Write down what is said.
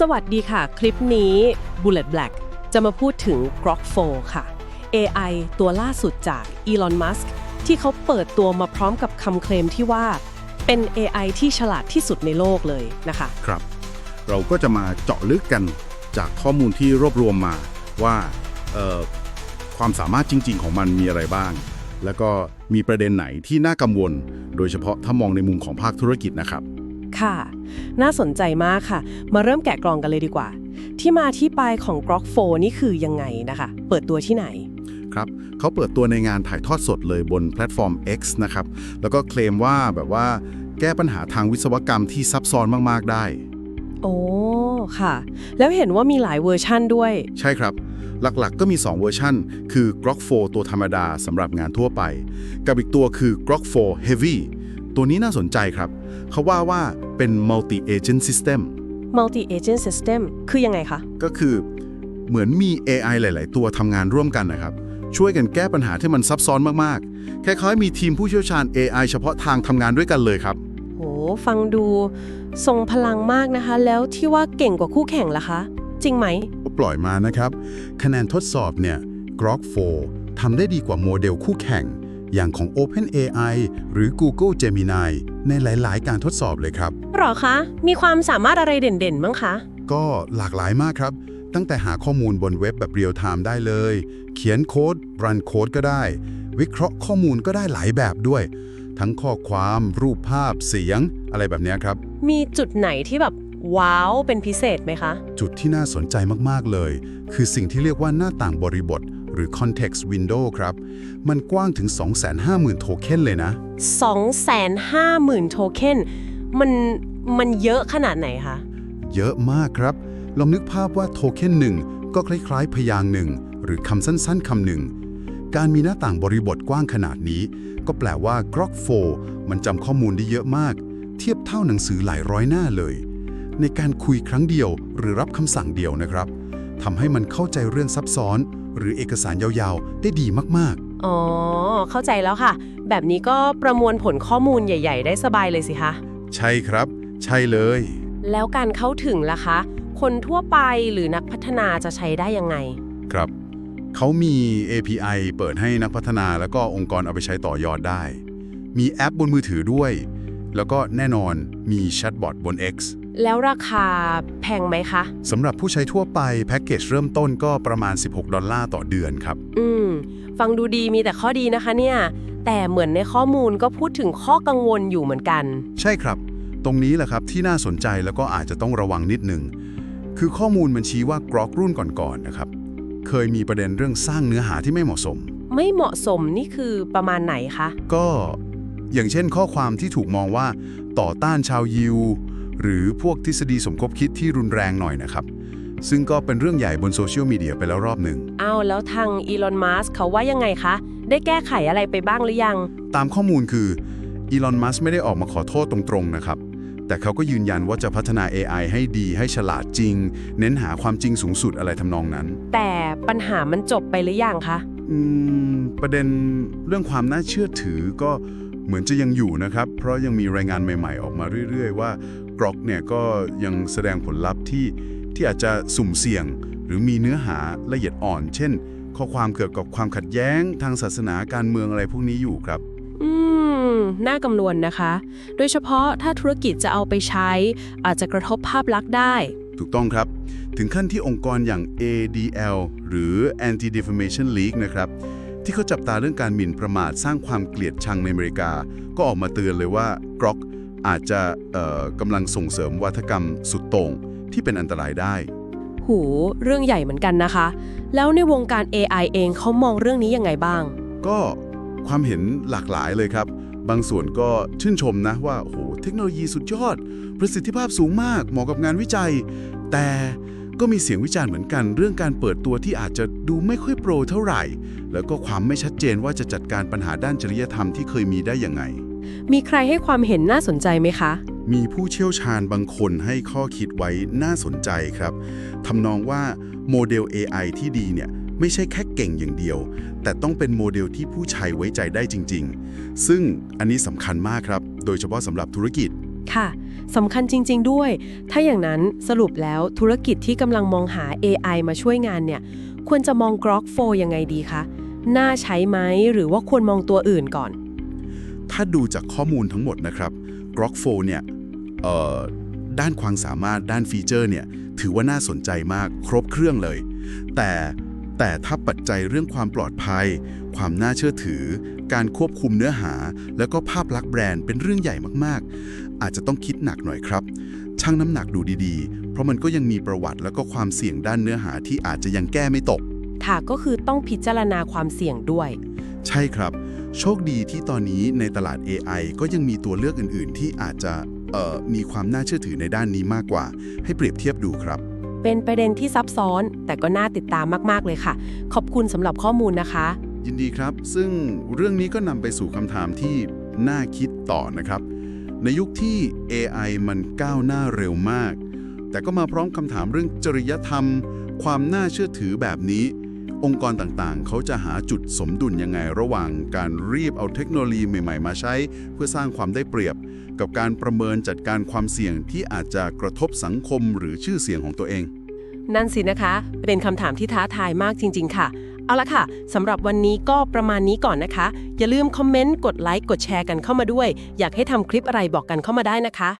สวัสดีค่ะ คลิปนี้ Bullet Black จะมาพูดถึง Grok 4ค่ะ AI ตัวล่าสุดจาก Elon Musk ที่เขาเปิดตัวมาพร้อมกับคำเคลมที่ว่าเป็น AI ที่ฉลาดที่สุดในโลกเลยนะคะ ครับ เราก็จะมาเจาะลึกกันจากข้อมูลที่รวบรวมมาว่าความสามารถจริง ๆ ของมันมีอะไรบ้าง แล้วก็มีประเด็นไหนที่น่ากังวล โดยเฉพาะถ้ามองในมุมของภาคธุรกิจนะครับ ค่ะ น่าสนใจมากค่ะ มาเริ่มแกะกล่องกันเลยดีกว่า ที่มาที่ไปของ Grok 4นี่คือยังไงนะคะ เปิดตัวที่ไหนครับเขาเปิดตัวในงานถ่ายทอดสดเลยบนแพลตฟอร์ม X นะครับ แล้วก็เคลมว่าแบบว่าแก้ปัญหาทางวิศวกรรมที่ซับซ้อนมาก ๆ ได้ โอ้ค่ะ แล้วเห็นว่ามีหลายเวอร์ชั่นด้วย ใช่ครับ หลักๆ ก็มี 2 เวอร์ชันคือ Grok 4 ตัวธรรมดาสำหรับงานทั่วไป กับอีกตัวคือ Grok 4 Heavy ตัวนี้น่าสนใจครับ เขาว่าว่าเป็น Multi Agent System Multi Agent System คือยังไงคะ ก็คือเหมือนมี AI หลาย ๆ ตัวทำงานร่วมกันนะครับ ช่วยกันแก้ปัญหาที่มันซับซ้อนมาก ๆ คล้าย ๆ มีทีมผู้เชี่ยวชาญ AI เฉพาะทางทำงานด้วยกันเลยครับโหฟังดูทรงพลังมากนะคะ แล้วที่ว่าเก่งกว่าคู่แข่งล่ะคะ จริงไหม ปล่อยมานะครับ คะแนนทดสอบเนี่ย Grok 4ทำได้ดีกว่าโมเดลคู่แข่ง อย่างของ OpenAI หรือ Google Gemini ในหลาย ๆ การทดสอบเลยครับ หรอคะ มีความสามารถอะไรเด่นๆบ้างคะ ก็หลากหลายมากครับ ตั้งแต่หาข้อมูลบนเว็บแบบเรียลไทม์ได้เลย เขียนโค้ดรันโค้ดก็ได้ วิเคราะห์ข้อมูลก็ได้หลายแบบด้วย ทั้งข้อความ รูปภาพเสียง อะไรแบบเนี้ยครับ มีจุดไหนที่แบบว้าว เป็นพิเศษไหมคะ จุดที่น่าสนใจมาก ๆ เลย คือสิ่งที่เรียกว่าหน้าต่างบริบท หรือ context window ครับ มันกว้างถึง 250,000 โทเค็นเลยนะ 250,000 โทเค็นมันมันเยอะขนาดไหนคะ เยอะมากครับ ลองนึกภาพว่าโทเค็นหนึ่งก็คล้ายๆ พยางค์หนึ่ง หรือคำสั้นๆคำหนึ่ง การมีหน้าต่างบริบทกว้างขนาดนี้ ก็แปลว่า Grok 4มันจำข้อมูลได้เยอะมาก เทียบเท่าหนังสือหลายร้อยหน้าเลย ในการคุยครั้งเดียวหรือรับคำสั่งเดียวนะครับ ทำให้มันเข้าใจเรื่องซับซ้อน หรือเอกสารยาวๆ ได้ดีมากๆ อ๋อ เข้าใจแล้วค่ะ แบบนี้ก็ประมวลผลข้อมูลใหญ่ ๆ ได้สบายเลยสิคะ ใช่ครับ ใช่เลย แล้วการเข้าถึงล่ะคะ คนทั่วไปหรือนักพัฒนาจะใช้ได้ยังไง ครับ เขามี API เปิดให้นักพัฒนาแล้วก็องค์กรเอาไปใช้ต่อยอดได้ มีแอปบนมือถือด้วย แล้วก็แน่นอนมีแชทบอทบน X แล้วราคาแพงไหมคะ สำหรับผู้ใช้ทั่วไป แพ็กเกจเริ่มต้นก็ประมาณ 16 ดอลลาร์ต่อเดือนครับ อืม ฟังดูดีมีแต่ข้อดีนะคะเนี่ย แต่เหมือนในข้อมูลก็พูดถึงข้อกังวลอยู่เหมือนกัน ใช่ครับ ตรงนี้แหละครับที่น่าสนใจแล้วก็อาจจะต้องระวังนิดหนึ่งคือข้อมูลมันชี้ว่ากรอกรุ่นก่อนๆนะครับ เคยมีประเด็นเรื่องสร้างเนื้อหาที่ไม่เหมาะสม ไม่เหมาะสมนี่คือประมาณไหนคะ ก็อย่างเช่นข้อความที่ถูกมองว่าต่อต้านชาวยิว หรือพวกทฤษฎีสมคบคิดที่รุนแรงหน่อยนะครับ ซึ่งก็เป็นเรื่องใหญ่บนโซเชียลมีเดียไปแล้วรอบหนึ่งอ้าวแล้วทางอีลอนมัสเขาว่ายังไงคะ ได้แก้ไขอะไรไปบ้างหรือยัง ตามข้อมูลคืออีลอนมัสไม่ได้ออกมาขอโทษตรงๆนะครับ แต่เขาก็ยืนยันว่าจะพัฒนา AI ให้ดีให้ฉลาดจริง เน้นหาความจริงสูงสุดอะไรทำนองนั้น แต่ปัญหามันจบไปหรือยังคะ อืมประเด็นเรื่องความน่าเชื่อถือก็เหมือนจะยังอยู่นะครับ เพราะยังมีรายงานใหม่ ๆ ออกมาเรื่อย ๆ ว่า กรอกเนี่ยก็ยังแสดงผลลัพธ์ที่ที่อาจจะสุ่มเสี่ยง หรือมีเนื้อหาละเอียดอ่อน เช่น ข้อความเกี่ยวกับความขัดแย้งทางศาสนาการเมืองอะไรพวกนี้อยู่ครับ อืม น่ากังวลนะคะ โดยเฉพาะถ้าธุรกิจจะเอาไปใช้ อาจจะกระทบภาพลักษณ์ได้ ถูกต้องครับ ถึงขั้นที่องค์กรอย่าง ADL หรือ Anti-Defamation League นะครับที่เขาจับตาเรื่องการหมิ่นประมาทสร้างความเกลียดชังในอเมริกา ก็ออกมาเตือนเลยว่ากรอก อาจจะเอ่อกำลังส่งเสริมวัฒกรรมสุดโต่งที่เป็นอันตรายได้ หูเรื่องใหญ่เหมือนกันนะคะ แล้วในวงการ AI เองเขามองเรื่องนี้ยังไงบ้าง ก็ความเห็นหลากหลายเลยครับ บางส่วนก็ชื่นชมนะว่าโอ้โหเทคโนโลยีสุดยอด ประสิทธิภาพสูงมากเหมาะกับงานวิจัย แต่ก็มีเสียงวิจารณ์เหมือนกัน เรื่องการเปิดตัวที่อาจจะดูไม่ค่อยโปรเท่าไหร่ แล้วก็ความไม่ชัดเจนว่าจะจัดการปัญหาด้านจริยธรรมที่เคยมีได้ยังไง มีใครให้ความเห็นน่าสนใจไหมคะ มีผู้เชี่ยวชาญบางคนให้ข้อคิดไว้น่าสนใจครับทำนองว่าโมเดล AI ที่ดีเนี่ยไม่ใช่แค่เก่งอย่างเดียว แต่ต้องเป็นโมเดลที่ผู้ใช้ไว้ใจได้จริง ๆ ซึ่งอันนี้สำคัญมากครับ โดยเฉพาะสำหรับธุรกิจค่ะสำคัญจริง ๆ ด้วย ถ้าอย่างนั้นสรุปแล้วธุรกิจที่กำลังมองหา AI มาช่วยงานเนี่ย ควรจะมอง Grok 4ยังไงดีคะ น่าใช้ไหมหรือว่าควรมองตัวอื่นก่อน ถ้าดูจากข้อมูลทั้งหมดนะครับ Grok 4เนี่ยเอ่อด้านความสามารถด้านฟีเจอร์เนี่ยถือว่าน่าสนใจมากครบเครื่องเลย แต่แต่ถ้าปัจจัยเรื่องความปลอดภัย ความน่าเชื่อถือ การควบคุมเนื้อหา แล้วก็ภาพลักษณ์แบรนด์เป็นเรื่องใหญ่มากๆ อาจจะต้องคิดหนักหน่อยครับชั่งน้ำหนักดูดีๆ เพราะมันก็ยังมีประวัติแล้วก็ความเสี่ยงด้านเนื้อหาที่อาจจะยังแก้ไม่ตกค่ะก็คือต้องพิจารณาความเสี่ยงด้วย ใช่ครับ โชคดีที่ตอนนี้ในตลาด AI ก็ยังมีตัวเลือกอื่น ๆ ที่อาจจะเอ่อมีความน่าเชื่อถือในด้านนี้มากกว่า ให้เปรียบเทียบดูครับ เป็นประเด็นที่ซับซ้อน แต่ก็น่าติดตามมาก ๆ เลยค่ะ ขอบคุณสำหรับข้อมูลนะคะ ยินดีครับ ซึ่งเรื่องนี้ก็นำไปสู่คำถามที่น่าคิดต่อนะครับ ในยุคที่ AI มันก้าวหน้าเร็วมาก แต่ก็มาพร้อมคำถามเรื่องจริยธรรม ความน่าเชื่อถือแบบนี้ องค์กรต่างๆ เขาจะหาจุดสมดุลยังไงระหว่างการรีบเอาเทคโนโลยีใหม่ ๆ มาใช้ เพื่อสร้างความได้เปรียบ กับการประเมินจัดการความเสี่ยงที่อาจจะกระทบสังคมหรือชื่อเสียงของตัวเอง นั่นสินะคะ เป็นคำถามที่ท้าทายมากจริง ๆ ค่ะ เอาละค่ะสำหรับวันนี้ก็ประมาณนี้ก่อนนะคะ อย่าลืมคอมเมนต์กดไลค์กดแชร์กันเข้ามาด้วย อยากให้ทำคลิปอะไรบอกกันเข้ามาได้นะคะ